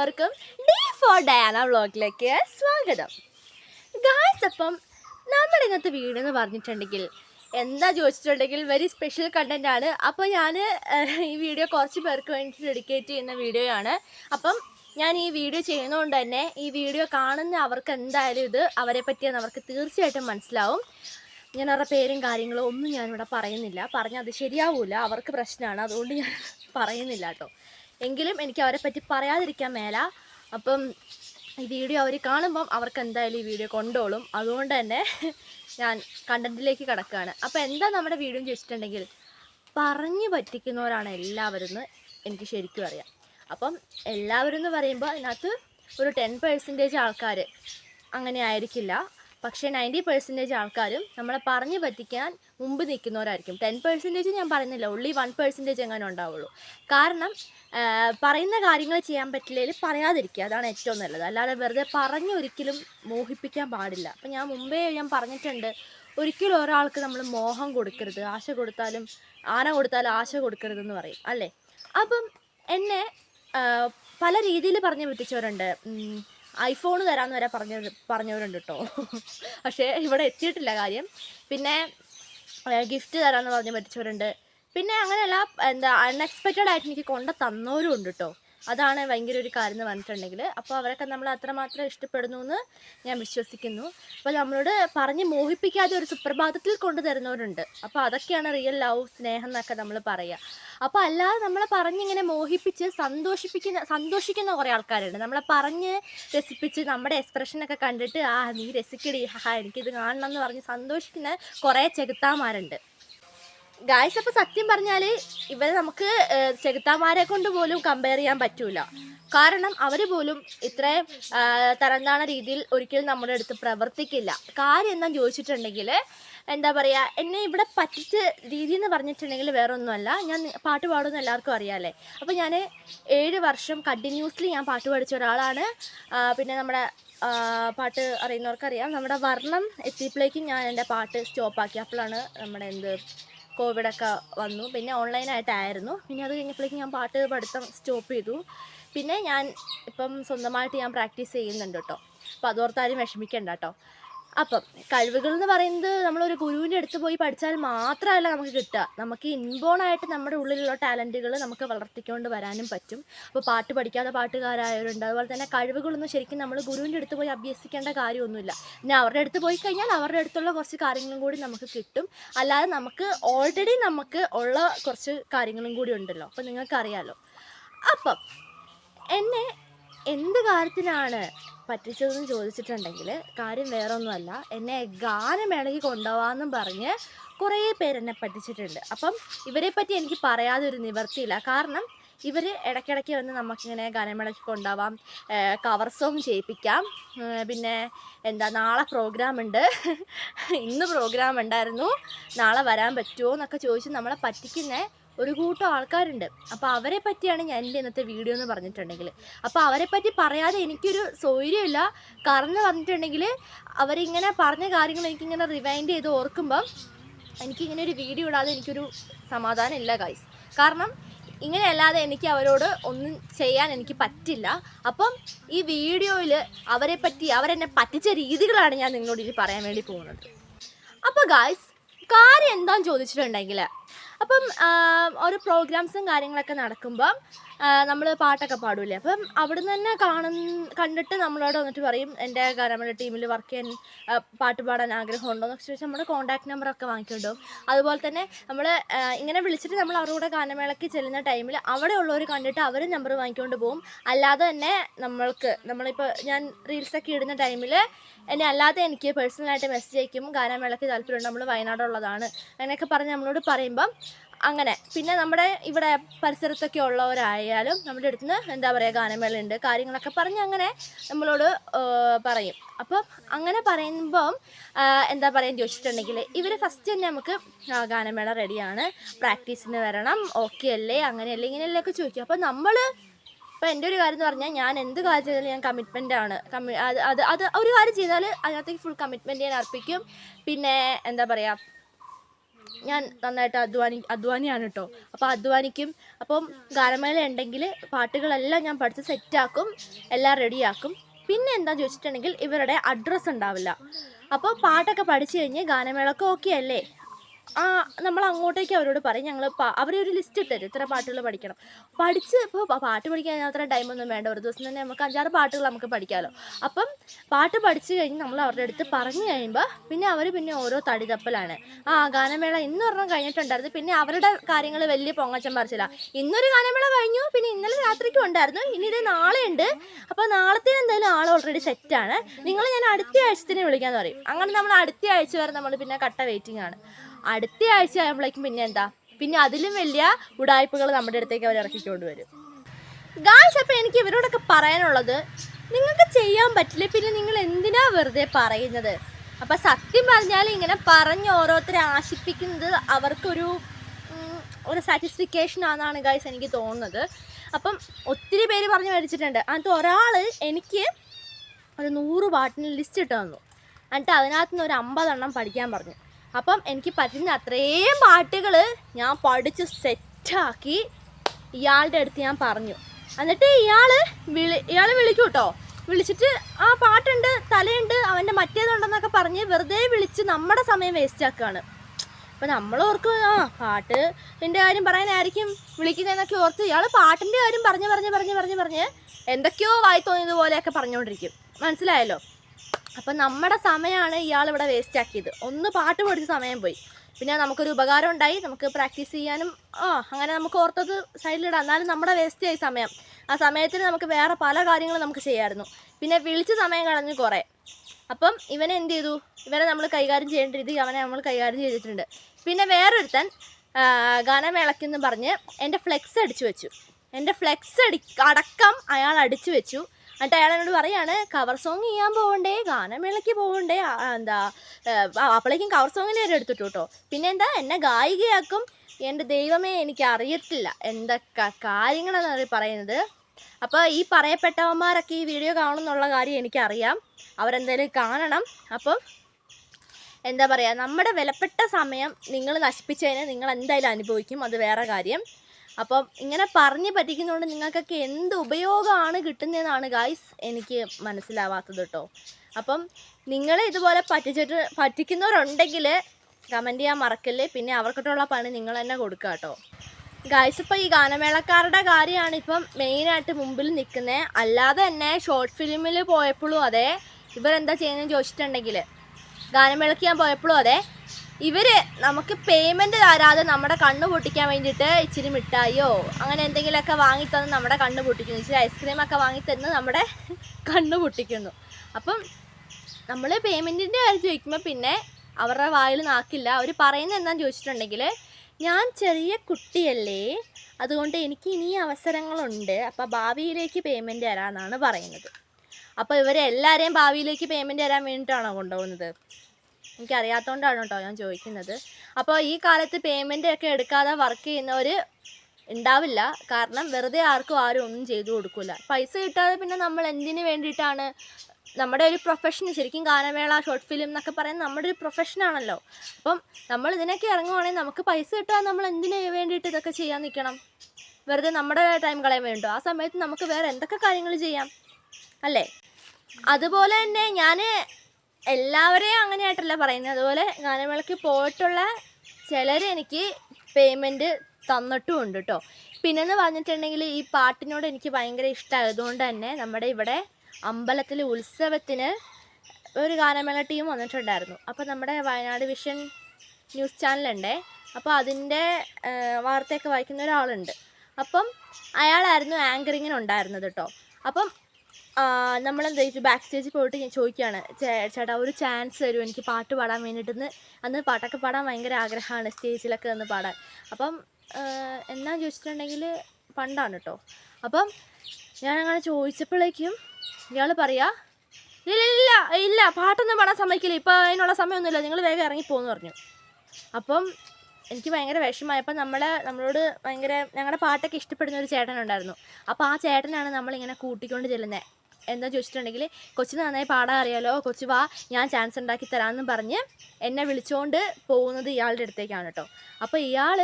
എല്ലാവർക്കും D four Diana വ്ളോഗിലേക്ക് സ്വാഗതം. ഗായ്സ് അപ്പം നമ്മുടെ ഇന്നത്തെ വീഡിയോ എന്ന് പറഞ്ഞിട്ടുണ്ടെങ്കിൽ എന്താ ചോദിച്ചിട്ടുണ്ടെങ്കിൽ വെരി സ്പെഷ്യൽ കണ്ടന്റ് ആണ്. അപ്പോൾ ഞാൻ ഈ വീഡിയോ കുറച്ച് പേർക്ക് വേണ്ടി ഡെഡിക്കേറ്റ് ചെയ്യുന്ന വീഡിയോ ആണ്. അപ്പം ഞാൻ ഈ വീഡിയോ ചെയ്യുന്നതുകൊണ്ട് തന്നെ ഈ വീഡിയോ കാണുന്ന അവർക്ക് എന്തായാലും ഇത് അവരെ പറ്റിയെന്ന് അവർക്ക് തീർച്ചയായിട്ടും മനസ്സിലാവും. ഞാൻ അവരുടെ പേരും കാര്യങ്ങളും ഒന്നും ഞാനിവിടെ പറയുന്നില്ല. പറഞ്ഞാൽ അത് ശരിയാവില്ല അവർക്ക് പ്രശ്നമാണ്. അതുകൊണ്ട് ഞാൻ പറയുന്നില്ല കേട്ടോ. എങ്കിലും എനിക്ക് അവരെ പറ്റി പറയാതിരിക്കാൻ മേല. അപ്പം ഈ വീഡിയോ അവർ കാണുമ്പം അവർക്ക് എന്തായാലും ഈ വീഡിയോ കൊണ്ടോളും. അതുകൊണ്ട് തന്നെ ഞാൻ കണ്ടന്റിലേക്ക് കിടക്കുകയാണ് അപ്പോൾ എന്താ നമ്മുടെ വീഡിയോ ചോദിച്ചിട്ടുണ്ടെങ്കിൽ പറഞ്ഞു പറ്റിക്കുന്നവരാണ് എല്ലാവരും എനിക്ക് ശരിക്കും അറിയാം. അപ്പം എല്ലാവരും എന്ന് പറയുമ്പോൾ അതിനകത്ത് ഒരു ടെൻ പെർസെന്റേജ് ആൾക്കാർ അങ്ങനെ ആയിരിക്കില്ല. പക്ഷേ നയന്റി പെർസെന്റേജ് ആൾക്കാരും നമ്മളെ പറഞ്ഞു പറ്റിക്കാൻ മുമ്പ് നിൽക്കുന്നവരായിരിക്കും. ടെൻ പെർസെന്റേജ് ഞാൻ പറയുന്നില്ല ഉള്ളി വൺ പെർസെന്റേജ് എങ്ങനെ ഉണ്ടാവുള്ളൂ. കാരണം പറയുന്ന കാര്യങ്ങൾ ചെയ്യാൻ പറ്റില്ലെങ്കിൽ പറയാതിരിക്കുക അതാണ് ഏറ്റവും നല്ലത്. അല്ലാതെ വെറുതെ പറഞ്ഞു ഒരിക്കലും മോഹിപ്പിക്കാൻ പാടില്ല. അപ്പം ഞാൻ മുമ്പേ ഞാൻ പറഞ്ഞിട്ടുണ്ട് ഒരിക്കലും ഒരാൾക്ക് നമ്മൾ മോഹം കൊടുക്കരുത് ആശ കൊടുത്താലും ആന കൊടുത്താലും ആശ കൊടുക്കരുതെന്ന് പറയും അല്ലേ? അപ്പം എന്നെ പല രീതിയിൽ പറഞ്ഞു പറ്റിച്ചവരുണ്ട്. ഐഫോൺ തരാമെന്ന് വരെ പറഞ്ഞ പറഞ്ഞവരുണ്ട് കേട്ടോ പക്ഷേ ഇവിടെ എത്തിയിട്ടില്ല കാര്യം. പിന്നെ ഗിഫ്റ്റ് തരാമെന്ന് പറഞ്ഞ് പറ്റിച്ചവരുണ്ട്. പിന്നെ അങ്ങനെയല്ല എന്താ അൺഎക്സ്പെക്റ്റഡ് ആയിട്ട് എനിക്ക് കൊണ്ട തന്നവരും ഉണ്ട് കേട്ടോ അതാണ് ഭയങ്കര ഒരു കാര്യം എന്ന് പറഞ്ഞിട്ടുണ്ടെങ്കിൽ അപ്പോൾ അവരൊക്കെ നമ്മൾ അത്രമാത്രം ഇഷ്ടപ്പെടുന്നു എന്ന് ഞാൻ വിശ്വസിക്കുന്നു. അപ്പോൾ നമ്മളോട് പറഞ്ഞ് മോഹിപ്പിക്കാതെ ഒരു സുപ്രഭാതത്തിൽ കൊണ്ടു തരുന്നവരുണ്ട് അപ്പോൾ അതൊക്കെയാണ് റിയൽ ലവ് സ്നേഹം എന്നൊക്കെ നമ്മൾ പറയുക അപ്പോൾ അല്ലാതെ നമ്മളെ പറഞ്ഞിങ്ങനെ മോഹിപ്പിച്ച് സന്തോഷിപ്പിക്കുന്ന സന്തോഷിക്കുന്ന കുറേ ആൾക്കാരുണ്ട്. നമ്മളെ പറഞ്ഞ് രസിപ്പിച്ച് നമ്മുടെ എക്സ്പ്രഷനൊക്കെ കണ്ടിട്ട് ആ നീ രസിക്കടി. ഹാ എനിക്കിത് കാണണം എന്ന് പറഞ്ഞ് സന്തോഷിക്കുന്ന കുറേ ചെകുത്താന്മാരുണ്ട്. ഗായ്സ് അപ്പോൾ സത്യം പറഞ്ഞാൽ ഇവരെ നമുക്ക് ചെകുത്താമാരെ കൊണ്ട് പോലും കമ്പയർ ചെയ്യാൻ പറ്റൂല. കാരണം അവർ പോലും ഇത്രയും തരംതാണ രീതിയിൽ ഒരിക്കലും നമ്മുടെ അടുത്ത് പ്രവർത്തിക്കില്ല. കാര്യം എന്താ ചോദിച്ചിട്ടുണ്ടെങ്കിൽ എന്താ പറയുക എന്നെ ഇവിടെ പറ്റിച്ച രീതി എന്ന് പറഞ്ഞിട്ടുണ്ടെങ്കിൽ വേറെ ഒന്നുമല്ല ഞാൻ പാട്ട് പാടുമെന്ന് എല്ലാവർക്കും അറിയാമല്ലേ അപ്പോൾ ഞാൻ ഏഴ് വർഷം കണ്ടിന്യൂസ്ലി ഞാൻ പാട്ട് പഠിച്ച ഒരാളാണ്. പിന്നെ നമ്മുടെ പാട്ട് അറിയുന്നവർക്കറിയാം. നമ്മുടെ വർണം എത്തിയപ്പോഴേക്കും ഞാൻ എന്റെ പാട്ട് സ്റ്റോപ്പാക്കി. അപ്പോഴാണ് നമ്മുടെ എന്ത് കോവിഡൊക്കെ വന്നു. പിന്നെ ഓൺലൈനായിട്ടായിരുന്നു. പിന്നെ അത് കഴിഞ്ഞപ്പോഴേക്കും ഞാൻ പാട്ട് പഠിത്തം സ്റ്റോപ്പ് ചെയ്തു. പിന്നെ ഞാൻ ഇപ്പം സ്വന്തമായിട്ട് ഞാൻ പ്രാക്ടീസ് ചെയ്യുന്നുണ്ട് കേട്ടോ. അപ്പോൾ അതോർത്താരും വിഷമിക്കണ്ട കേട്ടോ. അപ്പം കഴിവുകൾ എന്ന് പറയുന്നത് നമ്മളൊരു ഗുരുവിന്റെ അടുത്ത് പോയി പഠിച്ചാൽ മാത്രമല്ല നമുക്ക് കിട്ടുക. നമുക്ക് ഇൻബോൺ ആയിട്ട് നമ്മുടെ ഉള്ളിലുള്ള ടാലന്റുകൾ നമുക്ക് വളർത്തിക്കൊണ്ട് വരാനും പറ്റും. അപ്പോൾ പാട്ട് പഠിക്കാത്ത പാട്ടുകാരായവരുണ്ട്. അതുപോലെ തന്നെ കഴിവുകളൊന്നും ശരിക്കും നമ്മൾ ഗുരുവിന്റെ അടുത്ത് പോയി അഭ്യസിക്കേണ്ട കാര്യമൊന്നുമില്ല. പിന്നെ അവരുടെ അടുത്ത് പോയി കഴിഞ്ഞാൽ അവരുടെ അടുത്തുള്ള കുറച്ച് കാര്യങ്ങളും കൂടി നമുക്ക് കിട്ടും. അല്ലാതെ നമുക്ക് ഓൾറെഡി നമുക്ക് ഉള്ള കുറച്ച് കാര്യങ്ങളും കൂടി ഉണ്ടല്ലോ. അപ്പോൾ നിങ്ങൾക്കറിയാലോ. അപ്പം എന്നെ എന്ത് കാര്യത്തിനാണ് പറ്റിച്ചതെന്ന് ചോദിച്ചിട്ടുണ്ടെങ്കിൽ കാര്യം വേറൊന്നുമല്ല. എന്നെ ഗാനം വേണമെങ്കിൽ കൊണ്ടുപോകാമെന്നും പറഞ്ഞ് കുറേ പേരെന്നെ പറ്റിച്ചിട്ടുണ്ട്. അപ്പം ഇവരെ പറ്റി എനിക്ക് പറയാതെ ഒരു നിവർത്തിയില്ല കാരണം ഇവർ ഇടയ്ക്കിടയ്ക്ക് വന്ന് നമുക്കിങ്ങനെ ഗാനമേളയ്ക്ക് കൊണ്ടുപോവാം കവർ സോങ് ചെയ്യിപ്പിക്കാം പിന്നെ എന്താ നാളെ പ്രോഗ്രാം ഉണ്ട്. ഇന്ന് പ്രോഗ്രാം ഉണ്ടായിരുന്നു. നാളെ വരാൻ പറ്റുമോ എന്നൊക്കെ ചോദിച്ച് നമ്മളെ പറ്റിക്കുന്ന ഒരു കൂട്ടം ആൾക്കാരുണ്ട്. അപ്പോൾ അവരെ പറ്റിയാണ് ഞാൻ എന്റെ ഇന്നത്തെ വീഡിയോ എന്ന് പറഞ്ഞിട്ടുണ്ടെങ്കിൽ. അപ്പോൾ അവരെ പറ്റി പറയാതെ എനിക്കൊരു സൗകര്യമില്ല. കാരണം എന്ന് പറഞ്ഞിട്ടുണ്ടെങ്കിൽ അവരിങ്ങനെ പറഞ്ഞ കാര്യങ്ങൾ എനിക്കിങ്ങനെ റിവൈൻഡ് ചെയ്ത് ഓർക്കുമ്പം എനിക്കിങ്ങനെ ഒരു വീഡിയോ ഇടാതെ എനിക്കൊരു സമാധാനം ഇല്ല ഗൈസ് കാരണം ഇങ്ങനെയല്ലാതെ എനിക്ക് അവരോട് ഒന്നും ചെയ്യാൻ എനിക്ക് പറ്റില്ല. അപ്പം ഈ വീഡിയോയിൽ അവരെ പറ്റി അവരെന്നെ പറ്റിച്ച രീതികളാണ് ഞാൻ നിങ്ങളോട് ഇനി പറയാൻ വേണ്ടി പോകുന്നത്. അപ്പോൾ ഗായ്സ് കാര്യം എന്താണെന്ന് ചോദിച്ചിട്ടുണ്ടെങ്കിൽ അപ്പം ഓരോ പ്രോഗ്രാംസും കാര്യങ്ങളൊക്കെ നടക്കുമ്പം നമ്മൾ പാട്ടൊക്കെ പാടൂലേ. അപ്പം അവിടെ നിന്ന് തന്നെ കാണുന്ന കണ്ടിട്ട് നമ്മളോട് വന്നിട്ട് പറയും എന്റെ ഗാനമേള ടീമിൽ വർക്ക് ചെയ്യാൻ പാട്ട് പാടാൻ ആഗ്രഹമുണ്ടോ? എന്നൊക്കെ ചോദിച്ചാൽ നമ്മുടെ കോൺടാക്ട് നമ്പറൊക്കെ വാങ്ങിക്കൊണ്ടും അതുപോലെ തന്നെ നമ്മൾ ഇങ്ങനെ വിളിച്ചിട്ട് നമ്മൾ അവരുടെ കൂടെ ഗാനമേളയ്ക്ക് ചെല്ലുന്ന ടൈമിൽ അവിടെ ഉള്ളവർ കണ്ടിട്ട് അവർ നമ്പർ വാങ്ങിക്കൊണ്ട് പോകും അല്ലാതെ തന്നെ നമ്മൾക്ക് നമ്മളിപ്പോൾ ഞാൻ റീൽസൊക്കെ ഇടുന്ന ടൈമിൽ എന്നെ അല്ലാതെ എനിക്ക് പേഴ്സണലായിട്ട് മെസ്സേജ് അയക്കും ഗാനമേളയ്ക്ക് താല്പര്യമുണ്ട് നമ്മൾ വയനാടുള്ളതാണ് അങ്ങനെയൊക്കെ പറഞ്ഞ് നമ്മളോട് പറയുമ്പം അങ്ങനെ. പിന്നെ നമ്മുടെ ഇവിടെ പരിസരത്തൊക്കെ ഉള്ളവരായാലും നമ്മുടെ അടുത്ത് നിന്ന് എന്താ പറയുക ഗാനമേള ഉണ്ട് കാര്യങ്ങളൊക്കെ പറഞ്ഞ് അങ്ങനെ നമ്മളോട് പറയും. അപ്പം അങ്ങനെ പറയുമ്പം എന്താ പറയുക ചോദിച്ചിട്ടുണ്ടെങ്കിൽ ഇവർ ഫസ്റ്റ് തന്നെ നമുക്ക് ഗാനമേള റെഡിയാണ് പ്രാക്ടീസിന് വരണം. ഓക്കെ അല്ലേ? അങ്ങനെയല്ലേ ഇങ്ങനെയല്ലേ ഒക്കെ ചോദിക്കും. അപ്പം നമ്മൾ ഇപ്പം എന്റെ ഒരു കാര്യം എന്ന് പറഞ്ഞാൽ ഞാൻ എന്ത് കാര്യം ചെയ്താലും ഞാൻ കമ്മിറ്റ്മെന്റ് ആണ്. കമ്മി അത് അത് ഒരു കാര്യം ചെയ്താൽ അതിനകത്തേക്ക് ഫുൾ കമ്മിറ്റ്മെന്റ് ഞാൻ അർപ്പിക്കും. പിന്നെ എന്താ പറയുക ഞാൻ നന്നായിട്ട് അധ്വാനി അധ്വാനിയാണ് കേട്ടോ അപ്പോൾ അധ്വാനിക്കും അപ്പം ഗാനമേള ഉണ്ടെങ്കിൽ പാട്ടുകളെല്ലാം ഞാൻ പഠിച്ച് സെറ്റാക്കും എല്ലാം റെഡിയാക്കും. പിന്നെ എന്താ ചോദിച്ചിട്ടുണ്ടെങ്കിൽ ഇവരുടെ അഡ്രസ്സ് ഉണ്ടാവില്ല. അപ്പോൾ പാട്ടൊക്കെ പഠിച്ചു കഴിഞ്ഞ് ഗാനമേളക്ക് ഓക്കെ അല്ലേ നമ്മൾ അങ്ങോട്ടേക്ക് അവരോട് പറയും. ഞങ്ങൾ അവരെ ഒരു ലിസ്റ്റ് ഇട്ടു ഇത്ര പാട്ടുകൾ പഠിക്കണം. പഠിച്ച് ഇപ്പോൾ പാട്ട് പഠിക്കാൻ അത്ര ടൈമൊന്നും വേണ്ട. ഒരു ദിവസം തന്നെ നമുക്ക് അഞ്ചാറ് പാട്ടുകൾ നമുക്ക് പഠിക്കാമല്ലോ അപ്പം പാട്ട് പഠിച്ചു കഴിഞ്ഞ് നമ്മൾ അവരുടെ അടുത്ത് പറഞ്ഞു കഴിയുമ്പോൾ പിന്നെ അവർ പിന്നെ ഓരോ തടിതപ്പലാണ്. ആ ഗാനമേള ഇന്ന് ഒരെണ്ണം കഴിഞ്ഞിട്ടുണ്ടായിരുന്നു. പിന്നെ അവരുടെ കാര്യങ്ങൾ വലിയ പൊങ്ങച്ചം പറിച്ചില്ല. ഇന്നൊരു ഗാനമേള കഴിഞ്ഞു. പിന്നെ ഇന്നലെ രാത്രിക്കും ഉണ്ടായിരുന്നു. ഇനി ഇത് നാളെ ഉണ്ട്. അപ്പോൾ നാളത്തേന് എന്തായാലും ആൾ ഓൾറെഡി സെറ്റാണ് നിങ്ങൾ ഞാൻ അടുത്ത ആഴ്ചത്തിന് വിളിക്കാമെന്ന് പറയും. അങ്ങനെ നമ്മൾ അടുത്ത ആഴ്ച വരെ നമ്മൾ പിന്നെ കട്ട വെയിറ്റിംഗ് ആണ്. അടുത്ത ആഴ്ച ആകുമ്പോഴേക്കും പിന്നെ എന്താ? പിന്നെ അതിലും വലിയ ഉടായ്പകൾ നമ്മുടെ അടുത്തേക്ക് അവർ ഇറക്കിക്കൊണ്ട് വരും. ഗായ്സ് അപ്പോൾ എനിക്ക് ഇവരോടൊക്കെ പറയാനുള്ളത് നിങ്ങൾക്ക് ചെയ്യാൻ പറ്റില്ല പിന്നെ നിങ്ങൾ എന്തിനാ വെറുതെ പറയുന്നത്? അപ്പം സത്യം പറഞ്ഞാൽ ഇങ്ങനെ പറഞ്ഞ് ഓരോരുത്തരെ ആശിപ്പിക്കുന്നത് അവർക്കൊരു ഒരു സാറ്റിസ്ഫിക്കേഷൻ ആണെന്നാണ് ഗായ്സ് എനിക്ക് തോന്നുന്നത്. അപ്പം ഒത്തിരി പേര് പറഞ്ഞ് മേടിച്ചിട്ടുണ്ട്. അതിനകത്ത് ഒരാൾ എനിക്ക് ഒരു നൂറ് പാട്ടിന് ലിസ്റ്റ് ഇട്ട് തന്നു. എന്നിട്ട് അതിനകത്ത് നിന്ന് ഒരു അമ്പതെണ്ണം പഠിക്കാൻ പറഞ്ഞു. അപ്പം എനിക്ക് പറ്റുന്ന അത്രയും പാട്ടുകൾ ഞാൻ പഠിച്ച് സെറ്റാക്കി ഇയാളുടെ അടുത്ത് ഞാൻ പറഞ്ഞു. എന്നിട്ട് ഇയാൾ വിളി ഇയാൾ വിളിക്കും കേട്ടോ വിളിച്ചിട്ട് ആ പാട്ടുണ്ട് തലയുണ്ട് അവന്റെ മറ്റേതുണ്ടെന്നൊക്കെ പറഞ്ഞ് വെറുതെ വിളിച്ച് നമ്മുടെ സമയം വേസ്റ്റ് ആക്കുകയാണ് അപ്പം നമ്മൾ ഓർക്കും ആ പാട്ട് എന്റെ കാര്യം പറയാനായിരിക്കും വിളിക്കുന്നതെന്നൊക്കെ ഓർത്ത് ഇയാൾ പാട്ടിന്റെ കാര്യം പറഞ്ഞ് പറഞ്ഞ് പറഞ്ഞ് പറഞ്ഞ് പറഞ്ഞ് എന്തൊക്കെയോ വായി തോന്നിയതുപോലെയൊക്കെ പറഞ്ഞുകൊണ്ടിരിക്കും മനസ്സിലായല്ലോ? അപ്പം നമ്മുടെ സമയമാണ് ഇയാൾ ഇവിടെ വേസ്റ്റ് ആക്കിയത് ഒന്ന് പാട്ട് പഠിച്ച സമയം പോയി. പിന്നെ നമുക്കൊരു ഉപകാരം ഉണ്ടായി. നമുക്ക് പ്രാക്ടീസ് ചെയ്യാനും ആ അങ്ങനെ നമുക്ക് ഓർത്തത് സൈഡിലിടാം. എന്നാലും നമ്മുടെ വേസ്റ്റ് ആയി സമയം. ആ സമയത്തിന് നമുക്ക് വേറെ പല കാര്യങ്ങളും നമുക്ക് ചെയ്യാമായിരുന്നു. പിന്നെ വിളിച്ച സമയം കളഞ്ഞു കുറേ. അപ്പം ഇവനെ എന്ത് ചെയ്തു? ഇവനെ നമ്മൾ കൈകാര്യം ചെയ്യേണ്ട രീതി അവനെ നമ്മൾ കൈകാര്യം ചെയ്തിട്ടുണ്ട്. പിന്നെ വേറൊരുത്തൻ ഗാനമേളക്കെന്ന് പറഞ്ഞ് എന്റെ ഫ്ലെക്സ് അടിച്ചു വെച്ചു. എന്റെ ഫ്ലെക്സ് അടി അടക്കം അയാൾ അടിച്ചു വെച്ചു. എന്നിട്ട് അയാൾ എന്നോട് പറയാണ് കവർ സോങ് ചെയ്യാൻ പോകണ്ടേ ഗാനമേളയ്ക്ക് പോകണ്ടേ എന്താ അപ്പോഴേക്കും കവർ സോങ്ങിന് വരെ എടുത്തിട്ടു കേട്ടോ പിന്നെ എന്താ എന്നെ ഗായികയാക്കും എന്റെ ദൈവമേ എനിക്ക് അറിയത്തില്ല എന്തൊക്കെ കാര്യങ്ങളാണ് അവർ പറയുന്നത്. അപ്പോൾ ഈ പറയപ്പെട്ടവന്മാരൊക്കെ ഈ വീഡിയോ കാണുമെന്നുള്ള കാര്യം എനിക്കറിയാം. അവരെന്തായാലും കാണണം. അപ്പം എന്താ പറയുക നമ്മുടെ വിലപ്പെട്ട സമയം നിങ്ങൾ നശിപ്പിച്ചതിന് നിങ്ങൾ എന്തായാലും അനുഭവിക്കും. അത് വേറെ കാര്യം. അപ്പം ഇങ്ങനെ പറഞ്ഞ് പറ്റിക്കുന്നതുകൊണ്ട് നിങ്ങൾക്കൊക്കെ എന്ത് ഉപയോഗമാണ് കിട്ടുന്നതെന്നാണ് ഗായ്സ് എനിക്ക് മനസ്സിലാവാത്തത് കേട്ടോ അപ്പം നിങ്ങൾ ഇതുപോലെ പറ്റിച്ചിട്ട് പറ്റിക്കുന്നവരുണ്ടെങ്കിൽ കമന്റ് ചെയ്യാൻ മറക്കല്ലേ? പിന്നെ അവർക്കിട്ടുള്ള പണി നിങ്ങൾ തന്നെ കൊടുക്കുക കേട്ടോ ഗായ്സ് ഇപ്പോൾ ഈ ഗാനമേളക്കാരുടെ കാര്യമാണ് ഇപ്പം മെയിനായിട്ട് മുമ്പിൽ നിൽക്കുന്നത് അല്ലാതെ തന്നെ ഷോർട്ട് ഫിലിമിൽ പോയപ്പോഴും അതെ. ഇവരെന്താ ചെയ്യുന്നതെന്ന് ചോദിച്ചിട്ടുണ്ടെങ്കിൽ ഗാനമേളയ്ക്ക് ഞാൻ പോയപ്പോഴും അതെ. ഇവർ നമുക്ക് പേയ്മെന്റ് തരാതെ നമ്മുടെ കണ്ണ് പൊട്ടിക്കാൻ വേണ്ടിയിട്ട് ഇച്ചിരി മിഠായിയോ അങ്ങനെ എന്തെങ്കിലുമൊക്കെ വാങ്ങിത്തന്ന് നമ്മുടെ കണ്ണ് പൊട്ടിക്കുന്നു. ഇച്ചിരി ഐസ്ക്രീമൊക്കെ വാങ്ങിത്തന്ന് നമ്മുടെ കണ്ണ് പൊട്ടിക്കുന്നു. അപ്പം നമ്മൾ പേയ്മെന്റിന്റെ കാര്യം ചോദിക്കുമ്പോൾ പിന്നെ അവരുടെ വായിൽ നാക്കില്ല. അവർ പറയുന്നത് എന്താണെന്ന് ചോദിച്ചിട്ടുണ്ടെങ്കിൽ ഞാൻ ചെറിയ കുട്ടിയല്ലേ അതുകൊണ്ട് എനിക്ക് ഇനി അവസരങ്ങളുണ്ട്. അപ്പോൾ ഭാവിയിലേക്ക് പേയ്മെന്റ് തരാമെന്നാണ് പറയുന്നത്. അപ്പോൾ ഇവരെല്ലാവരെയും ഭാവിയിലേക്ക് പേയ്മെന്റ് തരാൻ വേണ്ടിയിട്ടാണോ കൊണ്ടുപോകുന്നത്? എനിക്കറിയാത്തതുകൊണ്ടാണ് കേട്ടോ ഞാൻ ചോദിക്കുന്നത്. അപ്പോൾ ഈ കാലത്ത് പേയ്മെന്റ് ഒക്കെ എടുക്കാതെ വർക്ക് ചെയ്യുന്നവർ ഉണ്ടാവില്ല കാരണം വെറുതെ ആർക്കും ആരും ഒന്നും ചെയ്തു കൊടുക്കില്ല പൈസ കിട്ടാതെ പിന്നെ നമ്മൾ എന്തിനു വേണ്ടിയിട്ടാണ്? നമ്മുടെ ഒരു പ്രൊഫഷൻ ശരിക്കും ഗാനമേള ഷോർട്ട് ഫിലിം എന്നൊക്കെ പറയുന്നത് നമ്മുടെ ഒരു പ്രൊഫഷനാണല്ലോ അപ്പം നമ്മൾ ഇതിനൊക്കെ ഇറങ്ങുവാണെങ്കിൽ നമുക്ക് പൈസ കിട്ടാതെ നമ്മൾ എന്തിനു വേണ്ടിയിട്ട് ഇതൊക്കെ ചെയ്യാൻ നിൽക്കണം വെറുതെ നമ്മുടെ ടൈം കളയാൻ വേണ്ടോ. ആ സമയത്ത് നമുക്ക് വേറെ എന്തൊക്കെ കാര്യങ്ങൾ ചെയ്യാം? അല്ലേ? അതുപോലെ തന്നെ ഞാൻ എല്ലാവരെയും അങ്ങനെയായിട്ടല്ല പറയുന്നത്. അതുപോലെ ഗാനമേളയ്ക്ക് പോയിട്ടുള്ള ചിലർ എനിക്ക് പേയ്മെന്റ് തന്നിട്ടും ഉണ്ട് കേട്ടോ പിന്നെന്ന് പറഞ്ഞിട്ടുണ്ടെങ്കിൽ ഈ പാട്ടിനോട് എനിക്ക് ഭയങ്കര ഇഷ്ടമായതുകൊണ്ട് തന്നെ നമ്മുടെ ഇവിടെ അമ്പലത്തിലെ ഉത്സവത്തിന് ഒരു ഗാനമേള ടീം വന്നിട്ടുണ്ടായിരുന്നു. അപ്പോൾ നമ്മുടെ വയനാട് വിഷൻ ന്യൂസ് ചാനലുണ്ടേ അപ്പോൾ അതിന്റെ വാർത്തയൊക്കെ വായിക്കുന്ന ഒരാളുണ്ട്. അപ്പം അയാളായിരുന്നു ആങ്കറിങ്ങിന് ഉണ്ടായിരുന്നത് കേട്ടോ അപ്പം നമ്മളെന്താ ചോദിച്ചു ബാക്ക് സ്റ്റേജിൽ പോയിട്ട് ഞാൻ ചോദിക്കുകയാണ് ചേട്ടാ ഒരു ചാൻസ് തരും എനിക്ക് പാട്ട് പാടാൻ വേണ്ടിയിട്ടെന്ന്. അന്ന് പാട്ടൊക്കെ പാടാൻ ഭയങ്കര ആഗ്രഹമാണ് സ്റ്റേജിലൊക്കെ നിന്ന് പാടാൻ. അപ്പം എന്നാ ചോദിച്ചിട്ടുണ്ടെങ്കിൽ പണ്ടാണ് കേട്ടോ അപ്പം ഞാനങ്ങനെ ചോദിച്ചപ്പോഴേക്കും ഇയാൾ പറയാ ഇല്ല ഇല്ല ഇല്ല പാട്ടൊന്നും പാടാൻ സമ്മതിക്കില്ല. ഇപ്പം അതിനുള്ള സമയമൊന്നുമില്ല നിങ്ങൾ വേഗം ഇറങ്ങിപ്പോന്ന് പറഞ്ഞു. അപ്പം എനിക്ക് ഭയങ്കര വിഷമമായപ്പോൾ നമ്മൾ നമ്മളോട് ഭയങ്കര ഞങ്ങളുടെ പാട്ടൊക്കെ ഇഷ്ടപ്പെടുന്ന ഒരു ചേട്ടനുണ്ടായിരുന്നു. അപ്പോൾ ആ ചേട്ടനാണ് നമ്മളിങ്ങനെ കൂട്ടിക്കൊണ്ട് ചെല്ലുന്നത് എന്താ ചോദിച്ചിട്ടുണ്ടെങ്കിൽ കൊച്ചിന് നന്നായി പാടാൻ അറിയാലോ കൊച്ചു വാ ഞാൻ ചാൻസ് ഉണ്ടാക്കി തരാമെന്ന് പറഞ്ഞ് എന്നെ വിളിച്ചുകൊണ്ട് പോകുന്നത് ഇയാളുടെ അടുത്തേക്കാണ് കേട്ടോ അപ്പോൾ ഇയാൾ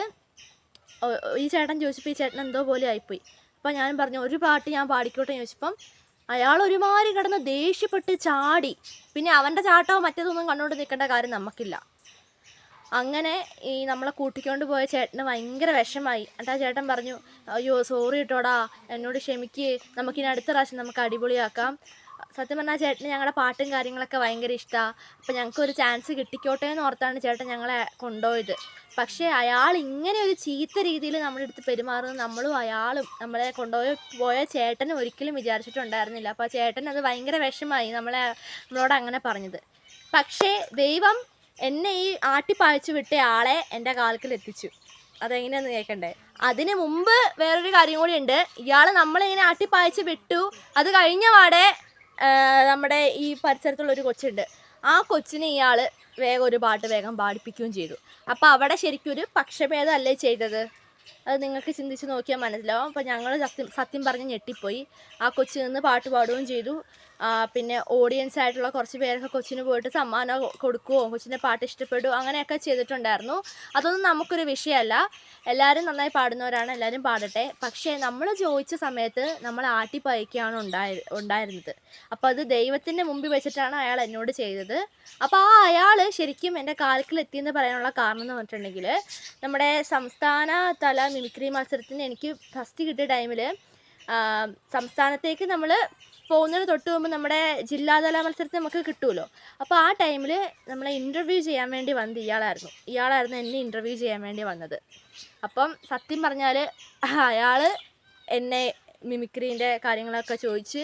ഈ ചേട്ടൻ ചോദിച്ചപ്പോൾ ഈ ചേട്ടൻ എന്തോ പോലെ ആയിപ്പോയി. അപ്പോൾ ഞാൻ പറഞ്ഞു ഒരു പാട്ട് ഞാൻ പാടിക്കോട്ടെ ചോദിച്ചപ്പം അയാൾ ഒരുമാതിരി കിടന്ന് ദേഷ്യപ്പെട്ട് ചാടി. പിന്നെ അവന്റെ ചാട്ടവും മറ്റേതൊന്നും കണ്ടുകൊണ്ട് നിൽക്കേണ്ട കാര്യം നമുക്കില്ല. അങ്ങനെ ഈ നമ്മളെ കൂട്ടിക്കൊണ്ട് പോയ ചേട്ടന് ഭയങ്കര വിഷമായി. എന്നിട്ട് ആ ചേട്ടൻ പറഞ്ഞു അയ്യോ സോറി കേട്ടോടാ എന്നോട് ക്ഷമിക്ക്. നമുക്കിനി അടുത്ത പ്രാവശ്യം നമുക്ക് അടിപൊളിയാക്കാം. സത്യം പറഞ്ഞാൽ ചേട്ടന് ഞങ്ങളുടെ പാട്ടും കാര്യങ്ങളൊക്കെ ഭയങ്കര ഇഷ്ടമാണ് അപ്പോൾ ഞങ്ങൾക്ക് ഒരു ചാൻസ് കിട്ടിക്കോട്ടെ എന്ന് ഓർത്താണ് ചേട്ടൻ ഞങ്ങളെ കൊണ്ടുപോയത് പക്ഷേ അയാൾ ഇങ്ങനെ ഒരു ചീത്ത രീതിയിൽ നമ്മുടെ അടുത്ത് പെരുമാറുന്നത് നമ്മളും അയാളും നമ്മളെ കൊണ്ടുപോയി പോയ ചേട്ടനും ഒരിക്കലും വിചാരിച്ചിട്ടുണ്ടായിരുന്നില്ല. അപ്പോൾ ചേട്ടൻ അത് ഭയങ്കര വിഷമായി നമ്മളെ നമ്മളോട് അങ്ങനെ പറഞ്ഞത്. പക്ഷേ ദൈവം എന്നെ ഈ ആട്ടിപ്പായച്ചു വിട്ട ആളെ എന്റെ കാൽക്കൽ എത്തിച്ചു. അതെങ്ങനെയാന്ന് കേൾക്കണ്ടേ അതിന് മുമ്പ് വേറൊരു കാര്യം കൂടി ഉണ്ട്. ഇയാൾ നമ്മളിങ്ങനെ ആട്ടിപ്പായച്ച് വിട്ടു. അത് കഴിഞ്ഞ പാടെ നമ്മുടെ ഈ പരിസരത്തുള്ള ഒരു കൊച്ചുണ്ട്. ആ കൊച്ചിനെ ഇയാൾ വേഗം ഒരു പാട്ട് വേഗം പാടിപ്പിക്കുകയും ചെയ്തു. അപ്പോൾ അവിടെ ശരിക്കും ഒരു പക്ഷഭേദമല്ലേ ചെയ്തത്? അത് നിങ്ങൾക്ക് ചിന്തിച്ച് നോക്കിയാൽ മനസ്സിലാവും. അപ്പോൾ ഞങ്ങൾ സത്യം സത്യം പറഞ്ഞ് ഞെട്ടിപ്പോയി. ആ കൊച്ചു നിന്ന് പാട്ട് പാടുകയും ചെയ്തു. പിന്നെ ഓഡിയൻസ് ആയിട്ടുള്ള കുറച്ച് പേരൊക്കെ കൊച്ചിന് പോയിട്ട് സമ്മാനം കൊടുക്കുവോ? കൊച്ചിന്റെ പാട്ട് ഇഷ്ടപ്പെടുമോ അങ്ങനെയൊക്കെ ചെയ്തിട്ടുണ്ടായിരുന്നു. അതൊന്നും നമുക്കൊരു വിഷയമല്ല. എല്ലാവരും നന്നായി പാടുന്നവരാണ്. എല്ലാവരും പാടട്ടെ. പക്ഷേ നമ്മൾ ചോദിച്ച സമയത്ത് നമ്മൾ ആട്ടിപ്പായിക്കാണ് ഉണ്ടായി ഉണ്ടായിരുന്നത്. അപ്പോൾ അത് ദൈവത്തിന്റെ മുമ്പിൽ വെച്ചിട്ടാണ് അയാൾ എന്നോട് ചെയ്തത്. അപ്പോൾ ആ അയാൾ ശരിക്കും എന്റെ കാൽക്കിൽ എത്തിയെന്ന് പറയാനുള്ള കാരണം എന്ന് പറഞ്ഞിട്ടുണ്ടെങ്കിൽ നമ്മുടെ സംസ്ഥാന തല മിമിക്രി മത്സരത്തിന് എനിക്ക് ഫസ്റ്റ് കിട്ടിയ ടൈമിൽ സംസ്ഥാനത്തേക്ക് നമ്മൾ പോകുന്നതിന് തൊട്ട് മുമ്പ് നമ്മുടെ ജില്ലാതല മത്സരത്തിൽ നമുക്ക് കിട്ടുമല്ലോ അപ്പോൾ ആ ടൈമിൽ നമ്മളെ ഇന്റർവ്യൂ ചെയ്യാൻ വേണ്ടി വന്നത് ഇയാളായിരുന്നു. ഇയാളായിരുന്നു എന്നെ ഇന്റർവ്യൂ ചെയ്യാൻ വേണ്ടി വന്നത്. അപ്പം സത്യം പറഞ്ഞാൽ അയാൾ എന്നെ മിമിക്രീന്റെ കാര്യങ്ങളൊക്കെ ചോദിച്ച്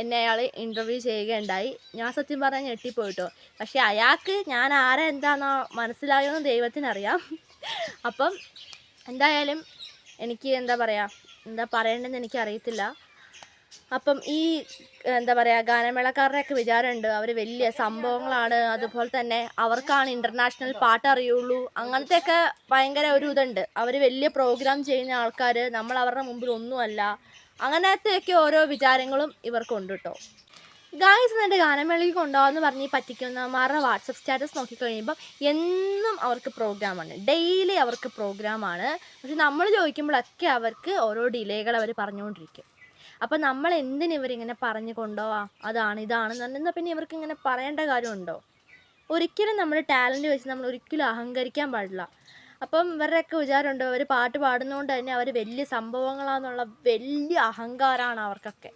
എന്നെ അയാൾ ഇന്റർവ്യൂ ചെയ്യുകയുണ്ടായി. ഞാൻ സത്യം പറഞ്ഞാൽ ഞെട്ടിപ്പോയിട്ടോ. പക്ഷേ അയാൾക്ക് ഞാൻ ആരെ എന്താണെന്നോ മനസ്സിലായോ എന്ന് ദൈവത്തിനറിയാം. അപ്പം എന്തായാലും എനിക്ക് എന്താ പറയുക എന്താ പറയേണ്ടതെന്ന് എനിക്ക് അറിയത്തില്ല അപ്പം ഈ എന്താ പറയുക ഗാനമേളക്കാരുടെയൊക്കെ വിചാരമുണ്ട്. അവർ വലിയ സംഭവങ്ങളാണ്. അതുപോലെ തന്നെ അവർക്കാണ് ഇന്റർനാഷണൽ പാട്ട് അറിയുള്ളൂ. അങ്ങനത്തെയൊക്കെ ഭയങ്കര ഒരു ഇതുണ്ട്. അവർ വലിയ പ്രോഗ്രാം ചെയ്യുന്ന ആൾക്കാർ നമ്മൾ അവരുടെ മുമ്പിൽ ഒന്നുമല്ല. അങ്ങനത്തെയൊക്കെ ഓരോ വിചാരങ്ങളും ഇവർക്കുണ്ട് കേട്ടോ ഗായസ് എന്നിട്ട് ഗാനമേളയ്ക്ക് കൊണ്ടുപോകാമെന്ന് പറഞ്ഞ് പറ്റിക്കുന്നമാരുടെ വാട്സപ്പ് സ്റ്റാറ്റസ് നോക്കിക്കഴിയുമ്പം എന്നും അവർക്ക് പ്രോഗ്രാമാണ് ഡെയിലി അവർക്ക് പ്രോഗ്രാമാണ് പക്ഷെ നമ്മൾ ചോദിക്കുമ്പോഴൊക്കെ അവർക്ക് ഓരോ ഡിലേകൾ അവർ പറഞ്ഞുകൊണ്ടിരിക്കും. അപ്പം നമ്മൾ എന്തിനു ഇവരിങ്ങനെ പറഞ്ഞു കൊണ്ടുപോവാം? അതാണ് ഇതാണ് എന്നാ പിന്നെ ഇവർക്ക് ഇങ്ങനെ പറയേണ്ട കാര്യമുണ്ടോ? ഒരിക്കലും നമ്മൾ ടാലന്റ് വെച്ച് നമ്മൾ ഒരിക്കലും അഹങ്കരിക്കാൻ പാടില്ല. അപ്പം ഇവരുടെയൊക്കെ വിചാരമുണ്ട് അവർ പാട്ട് പാടുന്നതുകൊണ്ട് തന്നെ അവർ വലിയ സംഭവങ്ങളാന്നുള്ള വലിയ അഹങ്കാരമാണ് അവർക്കൊക്കെ.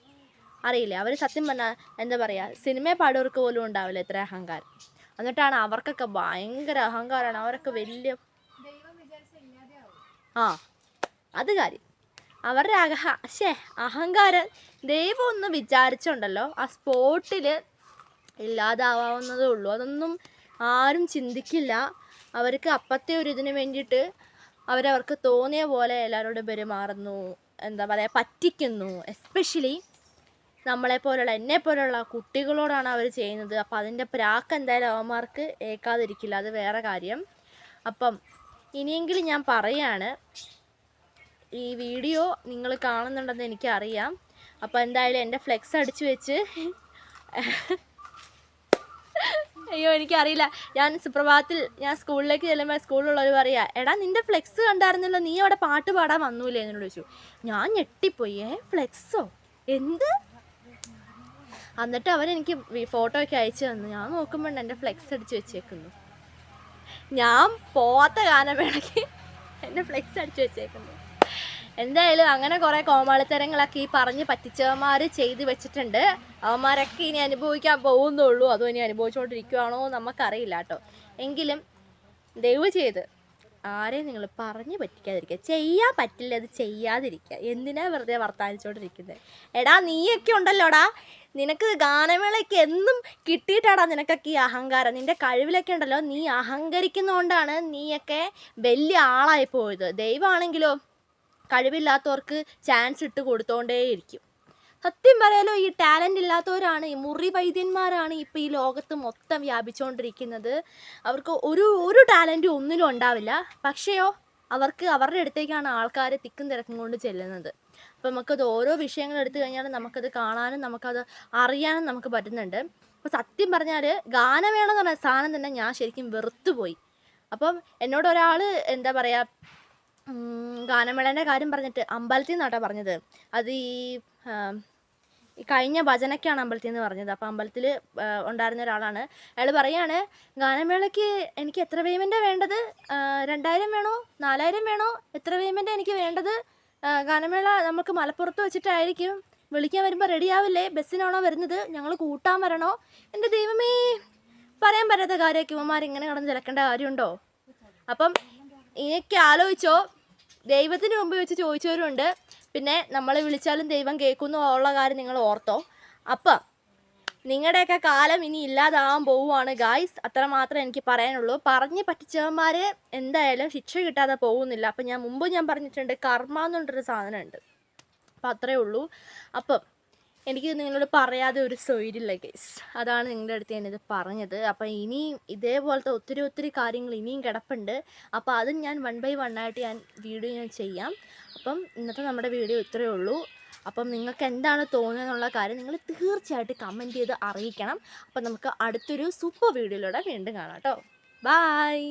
അറിയില്ല? അവർ സത്യം പറഞ്ഞാൽ എന്താ പറയുക സിനിമയെ പാടുവർക്ക് പോലും ഉണ്ടാവില്ല ഇത്ര അഹങ്കാരം. എന്നിട്ടാണ് അവർക്കൊക്കെ ഭയങ്കര അഹങ്കാരമാണ് അവരൊക്കെ വലിയ ആ അത് കാര്യം. അവരുടെ അഹ ശേ അഹങ്കാരം ദൈവം ഒന്ന് വിചാരിച്ചുണ്ടല്ലോ ആ സ്പോട്ടിൽ ഇല്ലാതാവാവുന്നതേ ഉള്ളൂ. അതൊന്നും ആരും ചിന്തിക്കില്ല. അവർക്ക് അപ്പത്തെ ഒരു ഇതിന് വേണ്ടിയിട്ട് അവരവർക്ക് തോന്നിയ പോലെ എല്ലാവരോടും പെരുമാറുന്നു. എന്താ പറയുക പറ്റിക്കുന്നു. എസ്പെഷ്യലി നമ്മളെ പോലുള്ള എന്നെ പോലുള്ള കുട്ടികളോടാണ് അവർ ചെയ്യുന്നത്. അപ്പോൾ അതിന്റെ പ്രാക്ക് എന്തായാലും അവന്മാർക്ക് ഏക്കാതിരിക്കില്ല അത് വേറെ കാര്യം. അപ്പം ഇനിയെങ്കിലും ഞാൻ പറയാണ് ഈ വീഡിയോ നിങ്ങൾ കാണുന്നുണ്ടെന്ന് എനിക്കറിയാം. അപ്പോൾ എന്തായാലും എന്റെ ഫ്ലെക്സ് അടിച്ചു വെച്ച് അയ്യോ എനിക്കറിയില്ല. ഞാൻ സുപ്രഭാതത്തിൽ ഞാൻ സ്കൂളിലേക്ക് ചെല്ലുമ്പോൾ സ്കൂളിലുള്ളവർ പറയാ എടാ നിന്റെ ഫ്ലെക്സ് കണ്ടായിരുന്നല്ലോ നീ അവിടെ പാട്ട് പാടാൻ വന്നൂലേ എന്നോട് ചോദിച്ചു. ഞാൻ ഞെട്ടിപ്പോയി. ഏ ഫ്ലെക്സോ? എന്ത്? എന്നിട്ട് അവരെനിക്ക് ഫോട്ടോ ഒക്കെ അയച്ചു തന്നു. ഞാൻ നോക്കുമ്പോൾ എന്റെ ഫ്ലെക്സ് അടിച്ച് വെച്ചേക്കുന്നു. ഞാൻ പോവാത്ത ഗാനമേളയ്ക്ക് എന്റെ ഫ്ലെക്സ് അടിച്ച് വെച്ചേക്കുന്നു. എന്തായാലും അങ്ങനെ കുറേ കോമാളിത്തരങ്ങളൊക്കെ ഈ പറഞ്ഞ് പറ്റിച്ചവന്മാർ ചെയ്ത് വെച്ചിട്ടുണ്ട്. അവന്മാരൊക്കെ ഇനി അനുഭവിക്കാൻ പോകുന്നുള്ളൂ. അതോ ഇനി അനുഭവിച്ചുകൊണ്ടിരിക്കുവാണോ നമുക്കറിയില്ല കേട്ടോ. എങ്കിലും ദയവ് ചെയ്ത് ആരെയും നിങ്ങൾ പറഞ്ഞു പറ്റിക്കാതിരിക്കുക. ചെയ്യാൻ പറ്റില്ല അത് ചെയ്യാതിരിക്കുക. എന്തിനാ വെറുതെ വർത്താനിച്ചോണ്ടിരിക്കുന്നത് എടാ നീയൊക്കെ ഉണ്ടല്ലോടാ. നിനക്ക് ഗാനമേളയ്ക്ക് എന്നും കിട്ടിയിട്ടാടാ നിനക്കൊക്കെ ഈ അഹങ്കാരം. നിന്റെ കഴിവിലൊക്കെ ഉണ്ടല്ലോ. നീ അഹങ്കരിക്കുന്നതുകൊണ്ടാണ് നീയൊക്കെ വലിയ ആളായി പോയത്. ദൈവമാണെങ്കിലോ? കഴിവില്ലാത്തവർക്ക് ചാൻസ് ഇട്ട് കൊടുത്തോണ്ടേയിരിക്കും. സത്യം പറയാലോ ഈ ടാലന്റ് ഇല്ലാത്തവരാണ് ഈ മുറി വൈദ്യന്മാരാണ് ഇപ്പോൾ ഈ ലോകത്ത് മൊത്തം വ്യാപിച്ചുകൊണ്ടിരിക്കുന്നത് അവർക്ക് ഒരു ഒരു ടാലന്റും ഒന്നിലും ഉണ്ടാവില്ല. പക്ഷേയോ അവർക്ക് അവരുടെ അടുത്തേക്കാണ് ആൾക്കാർ തിക്കും തിരക്കും കൊണ്ട് ചെല്ലുന്നത്. അപ്പോൾ അപ്പം നമുക്കത് ഓരോ വിഷയങ്ങൾ എടുത്തു കഴിഞ്ഞാൽ നമുക്കത് കാണാനും നമുക്കത് അറിയാനും നമുക്ക് പറ്റുന്നുണ്ട്. അപ്പോൾ സത്യം പറഞ്ഞാൽ ഗാനമേള എന്ന് പറഞ്ഞ സാധനം തന്നെ ഞാൻ ശരിക്കും വെറുത്തുപോയി. അപ്പം എന്നോട് ഒരാൾ എന്താ പറയുക ഗാനമേളേന്റെ കാര്യം പറഞ്ഞിട്ട് അമ്പലത്തിൽ നിന്നാട്ടോ പറഞ്ഞത്. അത് ഈ കഴിഞ്ഞ ഭജനയ്ക്കാണ് അമ്പലത്തിൽ നിന്ന് പറഞ്ഞത് അപ്പോൾ അമ്പലത്തിൽ ഉണ്ടായിരുന്ന ഒരാളാണ്. അയാൾ പറയാണ് ഗാനമേളയ്ക്ക് എനിക്ക് എത്ര പേയ്മെന്റാണ് വേണ്ടത്? രണ്ടായിരം വേണോ? നാലായിരം വേണോ? എത്ര പേയ്മെന്റാണ് എനിക്ക് വേണ്ടത്? ഗാനമേള നമുക്ക് മലപ്പുറത്ത് വെച്ചിട്ടായിരിക്കും. വിളിക്കാൻ വരുമ്പോൾ റെഡിയാവില്ലേ ബസ്സിനാണോ വരുന്നത്? ഞങ്ങൾ കൂട്ടാൻ വരണോ? എന്റെ ദൈവമേ പറയാൻ പറ്റാത്ത കാര്യമൊക്കെ ഇവന്മാർ ഇങ്ങനെ കിടന്ന് ചിലക്കേണ്ട കാര്യമുണ്ടോ? അപ്പം ഇതൊക്കെ ആലോചിച്ചോ. ദൈവത്തിന് മുമ്പ് വെച്ച് ചോദിച്ചവരുണ്ട്. പിന്നെ നമ്മളെ വിളിച്ചാലും ദൈവം കേൾക്കുന്നു ഉള്ള കാര്യം നിങ്ങൾ ഓർത്തോ. അപ്പം നിങ്ങളുടെയൊക്കെ കാലം ഇനി ഇല്ലാതാവാൻ പോവുകയാണ് ഗായ്സ് അത്രമാത്രം എനിക്ക് പറയാനുള്ളൂ. പറഞ്ഞ് പറ്റിച്ചവന്മാർ എന്തായാലും ശിക്ഷ കിട്ടാതെ പോകുന്നില്ല. അപ്പം ഞാൻ മുമ്പ് ഞാൻ പറഞ്ഞിട്ടുണ്ട് കർമ്മ എന്നുള്ളൊരു സാധനമുണ്ട്. അപ്പം അത്രേ ഉള്ളൂ. അപ്പം എനിക്ക് നിങ്ങളോട് പറയാതെ ഒരു സ്വൈരില്ല ഗൈസ് അതാണ് നിങ്ങളുടെ അടുത്ത് ഞാനിത് പറഞ്ഞത്. അപ്പം ഇനിയും ഇതേപോലത്തെ ഒത്തിരി ഒത്തിരി കാര്യങ്ങൾ ഇനിയും കിടപ്പുണ്ട്. അപ്പോൾ അതും ഞാൻ വൺ ബൈ വൺ ആയിട്ട് ഞാൻ വീഡിയോ ഞാൻ ചെയ്യാം. അപ്പം ഇന്നത്തെ നമ്മുടെ വീഡിയോ ഇത്രയേ ഉള്ളൂ. അപ്പം നിങ്ങൾക്ക് എന്താണ് തോന്നുന്നതെന്നുള്ള കാര്യം നിങ്ങൾ തീർച്ചയായിട്ടും കമന്റ് ചെയ്ത് അറിയിക്കണം. അപ്പം നമുക്ക് അടുത്തൊരു സൂപ്പർ വീഡിയോയിലൂടെ വീണ്ടും കാണാം കേട്ടോ ബായ്